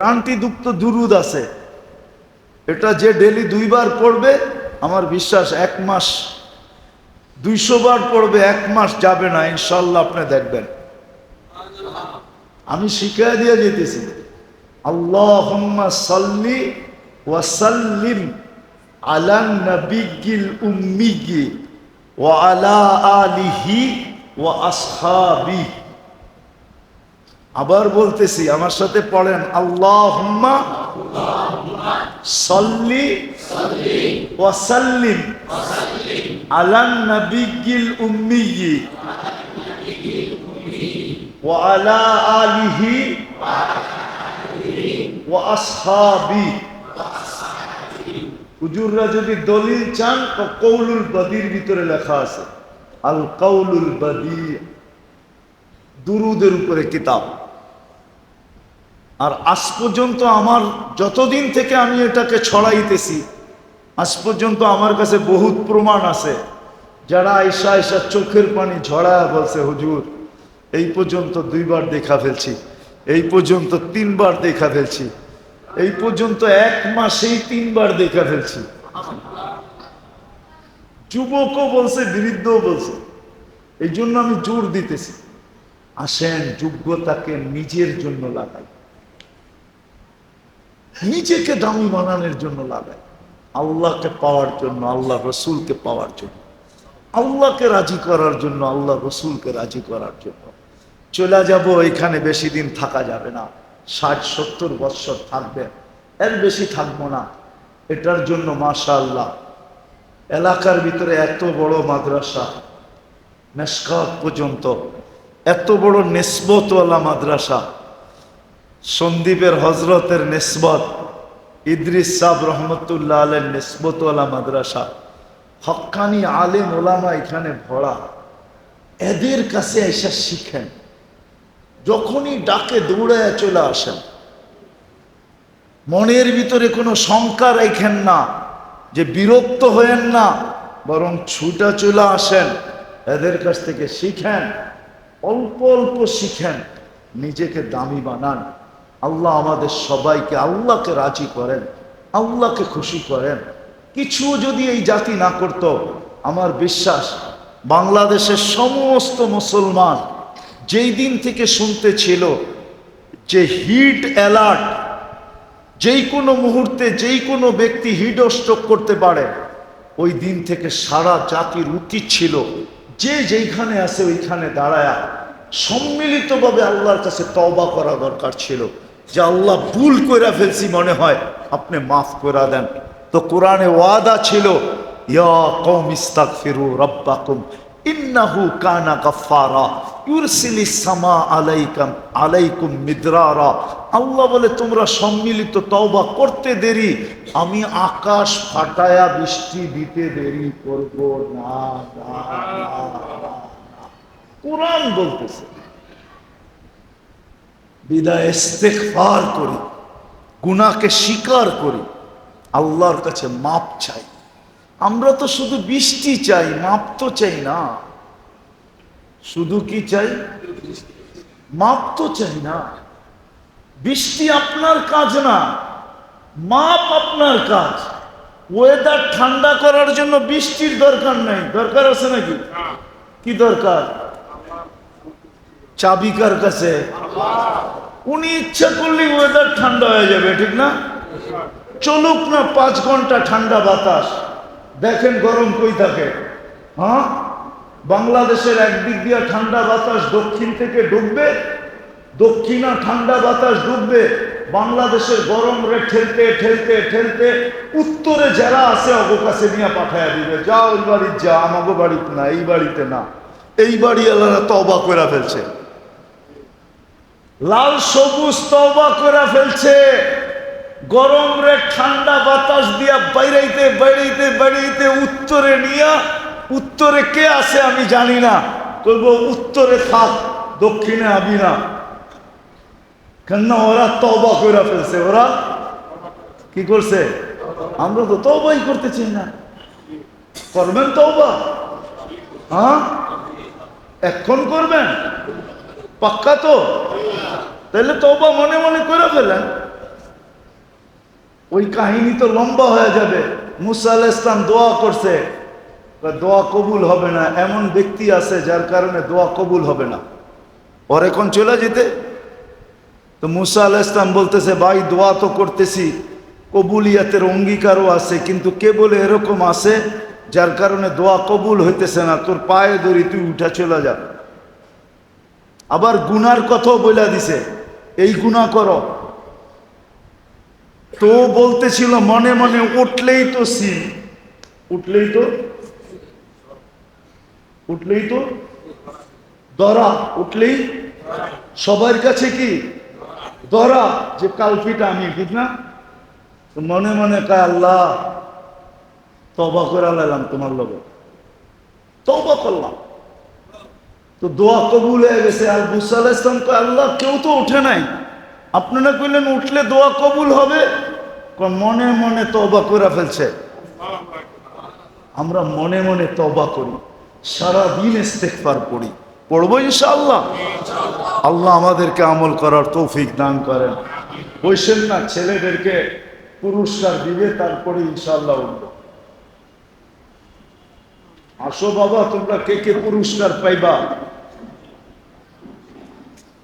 ক্রান্তিযুক্ত দুরুদ আছে। এটা যে ডেলি দুইবার পড়বে, আমার বিশ্বাস এক মাস, দুইশো বার পড়বে, এক মাস যাবে না ইনশাল্লাহ আপনি দেখবেন। আমি শিখাই দিয়ে যেতেছি। আল্লাহ সাল্লি ওয়াসাল্লিম আলান নবিগিল উম্মিগি ওয়া আলা আলিহি ওয়া আসহাবি আবার বলতেছি, আমার সাথে পড়েন আল্লাহ সাল্লি ওয়াসাল্লিম আলান নবিগিল আলা আলিহি ওয়া আসহাবি। হুজুররা যদি দলিল চান তো কৌলুল বদির ভিতরে লেখা আছে, আল কৌলুল বদি, দুরুদের উপরে কিতাব। আর আজ পর্যন্ত আমার যতদিন থেকে আমি এটাকে ছড়াইতেছি, আজ পর্যন্ত আমার কাছে বহুত প্রমাণ আছে। যারা আইসা আইসা চোখের পানি ঝড়ায় বলছে, হুজুর, এই পর্যন্ত দুইবার দেখা ফেলছি, এই পর্যন্ত তিনবার দেখা ফেলছি, এই পর্যন্ত এক মাসেই তিনবার দেখা ফেলছি। যুবকও বলছে, বৃদ্ধও বলছে, এই জন্য আমি জোর দিতেছি। আসেন, যোগ্যতাকে নিজের জন্য লাগাই। নিজেকে দামি বানানোর জন্য লাগাই আল্লাহকে পাওয়ার জন্য, আল্লাহ রসুলকে পাওয়ার জন্য। আল্লাহকে রাজি করার জন্য, আল্লাহ রসুলকে রাজি করার জন্য। চলে যাব, এখানে বেশি দিন থাকা যাবে না। ষাট, সত্তর বৎসর থাকবে। এর বেশি থাকব না। এটার জন্য মাশা আল্লাহ এলাকার ভিতরে এত বড় মাদ্রাসা মেসকাত পর্যন্ত, এত বড় নেসবতওয়ালা মাদ্রাসা। সন্দীপের হজরতের নেসবত, ইদ্রিস সাহ রহমতুল্লাহ আলের নেসবতওয়ালা মাদ্রাসা, হক্কানি আলেম ওলামা এখানে ভরা। এদের কাছে এসে শিখেন। যখনই ডাকে দৌড়ায় চলে আসেন। মনের ভিতরে কোনো শঙ্কা রেখেন না যে বিরক্ত হয়েন না, বরং ছুটা চলে আসেন। এদের কাছ থেকে শিখেন, অল্প অল্প শিখেন, নিজেকে দামি বানান। আল্লাহ আমাদের সবাইকে আল্লাহকে রাজি করেন, আল্লাহকে খুশি করেন। কিছু যদি এই জাতি না করত, আমার বিশ্বাস বাংলাদেশের সমস্ত মুসলমান যেই দিন থেকে শুনতে ছিল যে হিট অ্যালার্ট, যেই কোনো মুহূর্তে যেই কোনো ব্যক্তি হিট স্ট্রোক করতে পারে, ওই দিন থেকে সারা জাতির উচিত ছিল যে যেইখানে আছে ওইখানে দাঁড়ায়া সম্মিলিতভাবে আল্লাহর কাছে তওবা করা দরকার ছিল। যে আল্লাহ ভুল করে ফেলছি মনে হয়, আপনি মাফ করে দেন। তো কোরআনে ওয়াদা ছিল আল্লাহ বলে, তোমরা সম্মিলিত তওবা করতে দেরি, আমি আকাশ ফাটায়া বৃষ্টি দিতে দেরি না। কোরআন বলতেছে। বিদায় ইস্তেগফার করি গুনাহকে স্বীকার করি আল্লাহর কাছে মাপ চাই। আমরা তো শুধু বৃষ্টি চাই মাপ তো চাই না। শুধু কি চাই? মাপ তো চাই না। বৃষ্টি আপনার কাজ না মাপ আপনার কাজ। ওয়েদার ঠান্ডা করার জন্য বৃষ্টির দরকার নেই। দরকার আছে নাকি? কি দরকার? চাবিকার কাছে। উনি ইচ্ছা করলে ওয়েদার ঠান্ডা হয়ে যাবে, ঠিক না? চলুক না পাঁচ ঘণ্টা ঠান্ডা বাতাস। দেখেন গরম কই থাকে। হ্যাঁ? বাংলাদেশের একদিক দিয়ে ঠান্ডা বাতাস দক্ষিণ থেকে ডুববে, দক্ষিণা ঠান্ডা বাতাস ডুববে। বাংলাদেশের গরম রে ঠেলতে ঠেলতে ঠেলতে উত্তরে যারা আছে অবকাশে নিয়ে পাঠায় দিবে। যা ওই বাড়ির যা, আমাগো বাড়িতে না, এই বাড়িতে না। এই বাড়ি এলাকা তো অবাক করে ফেলছে। লাল সবুজ তবা করে ফেলছে। গরম রে ঠান্ডা বাতাস দিয়া বাইরাইতে বাইরাইতে বাইরাইতে উত্তরে নিয়া, উত্তরে কে আছে আমি জানি না। বলব উত্তরে থাক, দক্ষিণে আবি না। কেননা ওরা তবা করে ফেলছে, ওরা কি করছে? আমরা তো তবাই করতে চাই না। করবেন তবা হ্যাঁ? এখন করবেন? পাক্কা তো? তাহলে তবা মনে মনে করে ফেলেন। ওই কাহিনী তো লম্বা হয়ে যাবে। মুসা আল ইসলাম দোয়া করছে। দোয়া কবুল হবে না, এমন ব্যক্তি আছে যার কারণে দোয়া কবুল হবে না। ওর এখন চলে যেতে। তো মুসা আল ইসলাম বলতেছে, ভাই, দোয়া তো করতেছি। কবুলিয়াতের অঙ্গীকারও আছে, কিন্তু কে বলে এরকম আছে যার কারণে দোয়া কবুল হইতেছে না। তোর পায়ে ধরি তুই উঠা চলে যা। আবার গুনার কথাও বইলা দিছে। এই গুণা করো। তো বলতেছিল, মনে মনে উঠলেই তো সিন উঠলেই তো? উঠলেই তো? দরা, উঠলেই? সবার কাছে কি? ধরা যে কালফিটা আমি, ঠিক না? মনে মনে কায়, আল্লাহ তবা করে লাইলাম তোমার লগে। তবা করলাম। তো দোয়া কবুল হয়ে গেছে। আর মুসা ইসলাম কয়, আল্লাহ কেউ তো উঠে নাই। আপনারা কইলেন উঠলে দোয়া কবুল হবে? মনে মনে তবা করে ফেলছে। আমরা মনে মনে তবা করি। সারাদিন ইস্তেকবার পড়ি। পড়ব ইনশাআল্লাহ। আল্লাহ আমাদেরকে আমল করার তৌফিক দান করেন। বৈশেন না ছেলেদেরকে পুরস্কার দিবে তারপরে ইনশাআল্লাহ উঠব। আসো বাবা তোমরা কে কে পুরস্কার পাইবা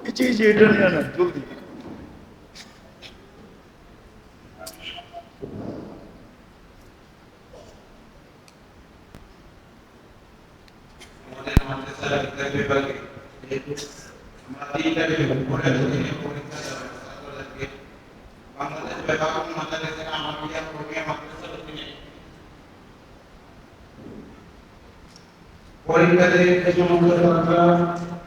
এই যে এই যে এটা নিয়ে না জলদি আমাদের মাদ্রাসার বিদ্যা বিভাগে যেহেতু আমরা Corinta 3, 1, 2, 3,